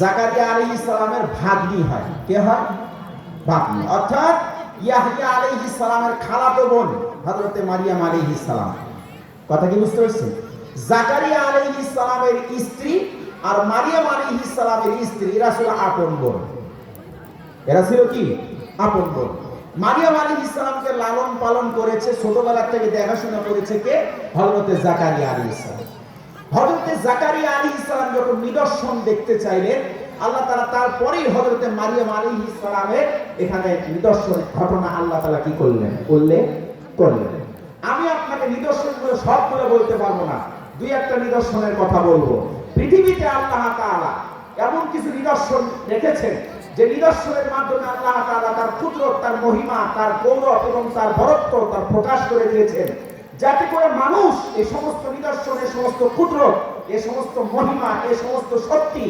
জাকারিয়া আলী ইসলামের ভাগ্নি হয়। কে হয়? ভাগ্নি। অর্থাৎ ইয়াহিয়া আলী ইসলামের খালাতো বোন হজরতে মারিয়াম আলী ইসলাম কথা কি বুঝতে পারছেন? জাকারিয়া আলী ইসলামের স্ত্রী আর মারিয়াম আলী ইসলামের স্ত্রী, এরা ছিল আপন বোন। এরা ছিল কি? আপন বোন। মারিয়াম আলী ইসলামকে লালন পালন করেছে, ছোটবেলা থেকে দেখাশোনা করেছে কে? হজরতে জাকারিয়া আলী ইসলাম হজরতে জাকারিয়া আলী ইসলাম যখন নিদর্শন দেখতে চাইলেন, আল্লাহ তালা তারপরেই হজরতে মারিয়াম আলী ইসলামের এখানে নিদর্শন ঘটনা আল্লাহ তালা কি করলেন? উল্লেখ করলেন। আমি আপনাকে নিদর্শনগুলো সবগুলো বলতে পারব না। দুই একটা নিদর্শনের কথা বলব। পৃথিবীতে আল্লাহ তাআলা এমন কিছু নিদর্শন রেখেছেন, যে নিদর্শনের মাধ্যমে আল্লাহ তাআলা তার ক্ষুদ্র তার মহিমা, তার গৌরব এবং তার বরত্ব তার প্রকাশ করে দিয়েছেন। যাতে করে মানুষ এই সমস্ত নিদর্শন, এই সমস্ত কুদরত এই সমস্ত মহিমা, এই সমস্ত শক্তি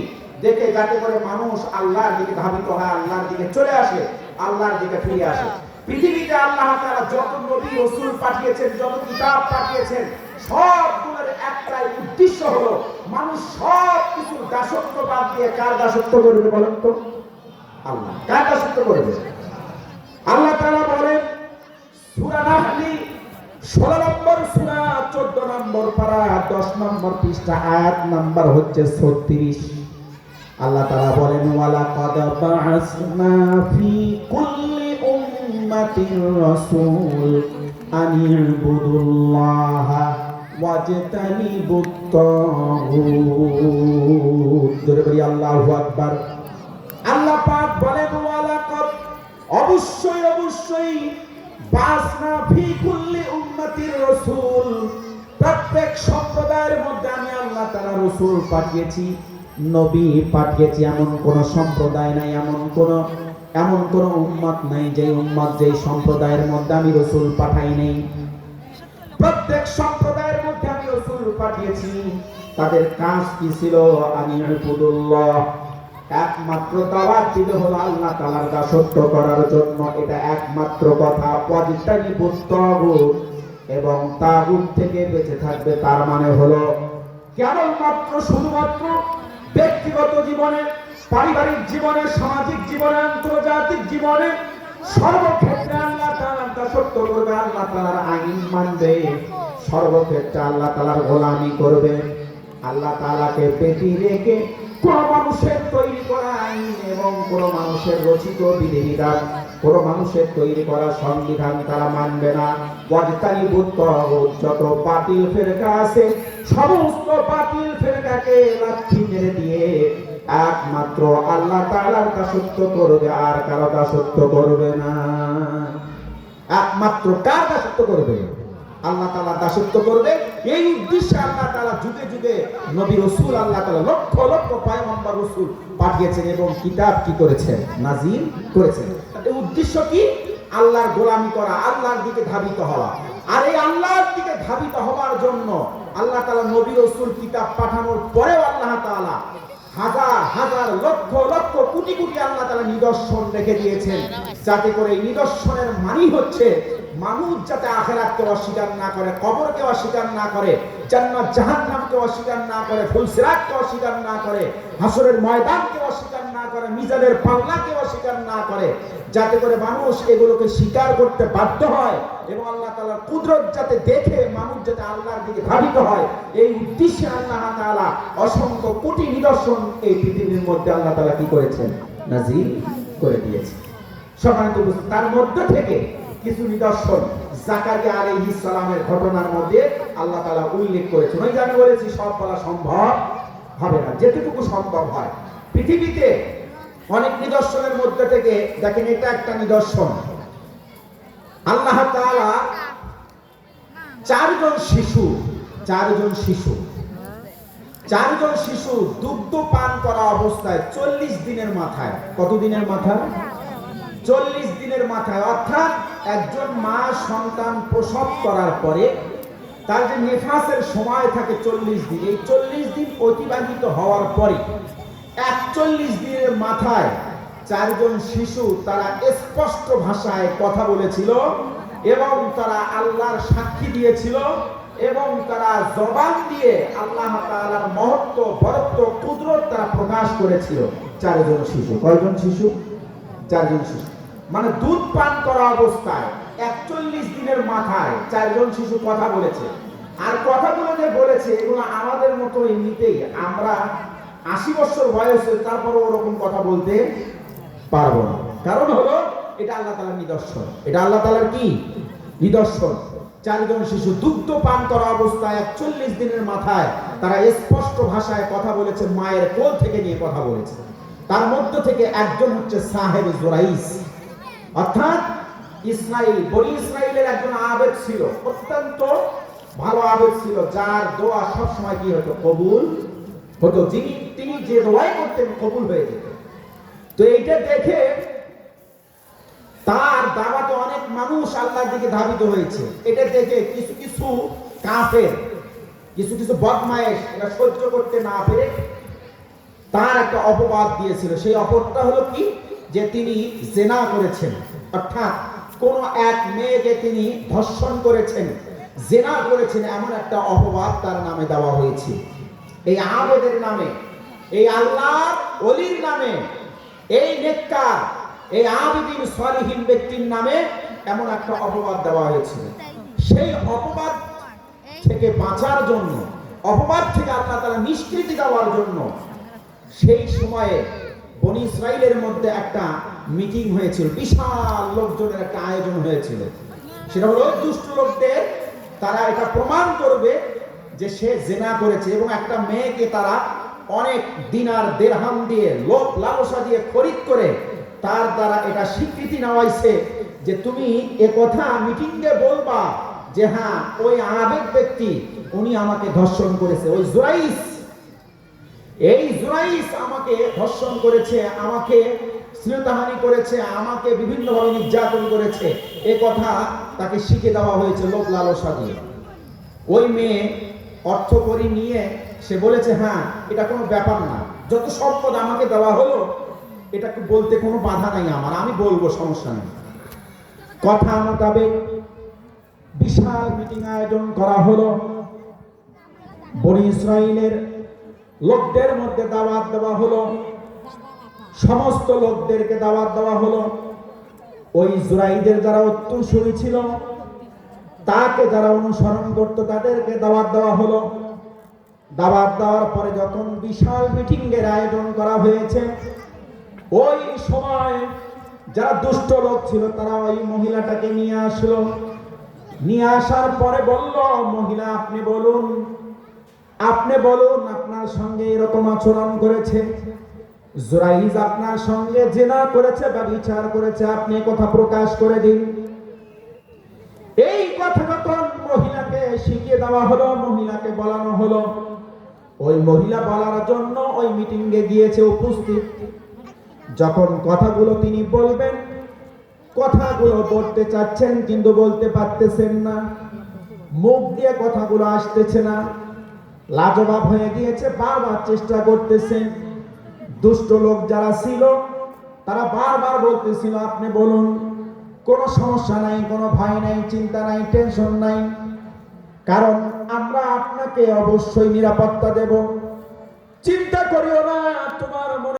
দেখে যাতে করে মানুষ আল্লাহর দিকে ধাবিত হয়, আল্লাহর দিকে চলে আসে, আল্লাহর দিকে ফিরে আসে। পৃথিবীতে আল্লাহ তাআলা যত নবী রাসূল পাঠিয়েছেন, যত কিতাব পাঠিয়েছেন সবগুলোর একটাই উদ্দেশ্য হলো মানুষ সব কিছুর দাসত্ব বাদ দিয়ে কার দাসত্ব করবে বলেন তো? আল্লাহ। কার দাসত্ব করবে? আল্লাহ তাআলা বলেন, সূরা 16 নম্বর সূরা 14 নম্বর পারা 10 নম্বর পৃষ্ঠা আয়াত নাম্বার হচ্ছে 36 আল্লাহ তাআলা বলেন ওয়ালা কাদ বা'আসনা ফি কুল্লি উম্মাতিন রাসূল আন ইবুদুল্লাহ ওয়াজতানিবুত তাগুত। জোরে আল্লাহু আকবার। আল্লাহ পাক বলেন ওয়ালা কাদ অবশ্যই অবশ্যই বাসনা ফি কুল্লি উম্মাতির রাসূল। প্রত্যেক সম্প্রদায়ের মধ্যে আমি আল্লাহ তাআলা রাসূল পাঠিয়েছি, নবী পাঠিয়েছি, এমন কোন সম্প্রদায় নাই, এমন কোন এমন কোন উম্মত নাই যে উম্মত যে সম্প্রদায়ের মধ্যে আমি রসুল পাঠাই নাই। প্রত্যেক সম্প্রদায়ের মধ্যে আমি রসুল পাঠিয়েছি। তাদের কাজ কি ছিল? আমি ইবুদুল্লাহ। একমাত্র দাওয়াত দিতে হলো আল্লাহ তাআলার দাসত্ব করার জন্য। এটা একমাত্র কথা। পজিটানি পুস্তগুত এবং তাগুত থেকে বেঁচে থাকবে, তার মানে হলো কেবলমাত্র, শুধুমাত্র ব্যক্তিগত জীবনে, পারিবারিক জীবনে, সামাজিক জীবনে, আন্তর্জাতিক জীবনে সর্বক্ষেত্রে আল্লাহ তালা দাসত্ব করবে আল্লাহ তালার আইন মানবে, সর্বক্ষেত্রে আল্লাহ তালার গোলামি করবে। আল্লাহ তাআলাকে পেটি রেখে কোন মানুষের তৈরি করা আইন এবং কোন মানুষের রচিত বিধিবিধান, কোন মানুষের তৈরি করা সংবিধান তারা মানবে না। ওয়াজতানি বুদ্ধ যত বাতিল ফেরকা আছে, সমস্ত বাতিল ফেরকাকে লাঠি মেরে দিয়ে একমাত্র আল্লাহ তাআলার দাসত্ব করবে আর কারও দাসত্ব করবে না। একমাত্র কার দাসত্ব করবে? আল্লাহ তাআলা দাসত্ব করবে। এই উদ্দেশ্যে আল্লাহ তাআলা যুগে যুগে নবী রাসূল, আল্লাহ তাআলা লক্ষ লক্ষ পয়গম্বর রাসূল পাঠিয়েছেন এবং কিতাব কি করেছেন? নাজিল করেছেন। উদ্দেশ্য কি? আল্লাহর গোলামি করা, আল্লাহর দিকে ধাবিত হওয়া। আর এই আল্লাহর দিকে ধাবিত হওয়ার জন্য আল্লাহ তাআলা নবী রাসূল কিতাব পাঠানোর পরেও আল্লাহ তাআলা হাজার হাজার, লক্ষ লক্ষ, কোটি কোটি আল্লাহ তাআলা নিদর্শন রেখে দিয়েছেন। যাতে করে নিদর্শনের মানি হচ্ছে মানুষ যাতে আখেরাতকে অস্বীকার না করে কবরকে অস্বীকার না করে জান্নাত জাহান্নামকে অস্বীকার না করে ফুলসিরাতকে অস্বীকার না করে হাসরের ময়দানকে অস্বীকার না করে মিজানের পাল্লাকে অস্বীকার না করে যাতে করে মানুষ এগুলোকে স্বীকার করতে বাধ্য হয় এবং আল্লাহ তাআলার কুদরত যাতে দেখে মানুষ যাতে আল্লাহর দিকে ধাবিত হয়। এই উদ্দেশ্যে আল্লাহ তাআলা অসংখ্য কোটি নিদর্শন এই পৃথিবীর মধ্যে আল্লাহ তাআলা কি করেছেন? নাজিল করে দিয়েছে উপস্থিতি, তার মধ্যে থেকে কিছু নিদর্শন জাকারিয়া আলাইহিস সালামের ঘটনার মধ্যে আল্লাহ তাআলা উল্লেখ করেছেন। ওই যে আমি বলেছি, সব বলা সম্ভব হবে না, যেটুকু সম্ভব হয়। পৃথিবীতে অনেক নিদর্শনের মধ্যে থেকে, দেখেন এটা একটা নিদর্শন। আল্লাহ তাআলা চারজন শিশু চারজন শিশু চারজন শিশু দুগ্ধ পান করা অবস্থায় চল্লিশ দিনের মাথায় কত দিনের মাথায়? চল্লিশ দিনের মাথায়, অর্থাৎ একজন মা সন্তান প্রসব করার পরে তার যে নেফাসের সময় থাকে চল্লিশ দিন, এই চল্লিশ দিন অতিবাহিত হওয়ার পরে একচল্লিশ দিনের মাথায় চারজন শিশু তারা স্পষ্ট ভাষায় কথা বলেছিল এবং তারা আল্লাহর সাক্ষী দিয়েছিল এবং তারা জবান দিয়ে আল্লাহ তাআলার মহত্ব, বরত্ব, কুদরত তারা প্রকাশ করেছিল। চারজন শিশু। কয়জন শিশু? চারজন শিশু। মানে দুধ পান করা অবস্থায় একচল্লিশ দিনের মাথায় চারজন শিশু কথা বলেছে। আর কথাগুলো যে বলেছে এগুলো আমাদের মতো এমনিতেই আমরা আশি বছর বয়সে তারপরে ওরকম কথা বলতে পারব না। কারণ হলো এটা আল্লাহ তালার নিদর্শন। এটা আল্লাহ তালার কি? নিদর্শন। চারজন শিশু দুগ্ধ পান করা অবস্থায় একচল্লিশ দিনের মাথায় তারা স্পষ্ট ভাষায় কথা বলেছে, মায়ের কোল থেকে নিয়ে কথা বলেছে। তার মধ্য থেকে একজন হচ্ছে সাহেব জোরাইস। অর্থাৎ ইসরাইল, বনি ইসরাইলের একজন আবেদ ছিল, অত্যন্ত ভালো আবেদ ছিল, যার দোয়া সবসময় কি হতো? কবুল হতো। যিনি, তিনি যে দোয়াই করতেন, কবুল হয়ে যেত। তো এইটা দেখে তার দাবাতে অনেক মানুষ আল্লাহর দিকে ধাবিত হয়েছে। এটা দেখে কিছু কিছু কাফের, কিছু কিছু বদমায়েশ এটা সহ্য করতে না পেরে তার একটা অপবাদ দিয়েছিল। সেই অপরটা হলো কি? যে তিনি জেনা করেছেন। অর্থাৎ কোন এক মেয়েকে তিনি ধর্ষণ করেছেন, জেনা করেছেন এমন একটা অপবাদ তার নামে দেওয়া হয়েছে। এই আবেদের নামে, এই আল্লাহর অলির নামে, এই নেককার, এই আবেদিন সলিহীন ব্যক্তির নামে এমন একটা অপবাদ দেওয়া হয়েছিল সেই অপবাদ থেকে বাঁচার জন্য, অপবাদ থেকে আল্লাহ তারা নিষ্কৃতি দেওয়ার জন্য সেই সময়ে বনি ইসরায়েলের মধ্যে একটা মিটিং হয়েছিল, বিশাল লোকজনের একটা আয়োজন হয়েছিল। সেটা হলো, দুষ্ট লোকদের তারা এটা প্রমাণ করবে যে সে জেনা করেছে এবং একটা মেয়েকে তারা অনেক দিনার দেড়হাম দিয়ে লোক লালসা দিয়ে খরিদ করে তার দ্বারা এটা স্বীকৃতি নেওয়াইছে যে তুমি এ কথা মিটিংয়ে বলবা যে হ্যাঁ ওই আবেগ ব্যক্তি, উনি আমাকে ধর্ষণ করেছে। ওই জোরাইস এই জুরাইস আমাকে ধর্ষণ করেছে, আমাকে স্নেহতাহানি করেছে, আমাকে বিভিন্নভাবে নির্যাতন করেছে। এ কথা তাকে শিখে দেওয়া হয়েছে লোক লালসা দিয়ে। ওই মেয়ে অর্থ করি নিয়ে সে বলেছে হ্যাঁ এটা কোনো ব্যাপার না। যত সম্পদ আমাকে দেওয়া হলো এটাকে বলতে কোনো বাধা নাই আমার। আমি বলব, সমস্যা নেই। কথা মোতাবেক বিশাল মিটিং আয়োজন করা হলো। বনি ইসরায়েলের লোকদের মধ্যে দাওয়াত দেওয়া হলো। সমস্ত লোকদেরকে দাওয়াত দেওয়া হলো। ওই জুরাইদের যারা উত্তরসূরি ছিল, তাকে যারা অনুসরণ করতো, তাদেরকে দাওয়াত দেওয়া হলো। দাওয়াত দেওয়ার পরে যখন বিশাল মিটিং এর আয়োজন করা হয়েছে, ওই সময় যারা দুষ্ট লোক ছিল, তারা ওই মহিলাটাকে নিয়ে আসলো। নিয়ে আসার পরে বলল, মহিলা, আপনি বলুন আপনি বলুন, আপনার সঙ্গে এরকম আচরণ করেছে? জোরাইজ আপনার সঙ্গে জেনা করেছে বা বিচার করেছে, আপনি কথা প্রকাশ করে দিন। এই কথা যখন মহিলাকে শিখিয়ে দেওয়া হলো, মহিলাকে বলানো হলো, ওই মহিলা বলার জন্য ওই মিটিং এ গিয়েছে উপস্থিত। যখন কথাগুলো তিনি বলবেন, কথাগুলো বলতে চাচ্ছেন কিন্তু বলতে পারতেছেন না, মুখ দিয়ে কথাগুলো আসতেছে না। লাজবাব হয়ে গিয়েছে, বারবার চেষ্টা করতেছে। দুষ্ট লোক যারা ছিল, তারা বারবার বলতেছিল, আপনি বলুন, কোনো সমস্যা নাই, কোনো ভয় নাই, চিন্তা নাই, টেনশন নাই। কারণ আমরা আপনাকে অবশ্যই নিরাপত্তা দেব। চিন্তা করিও না, তোমার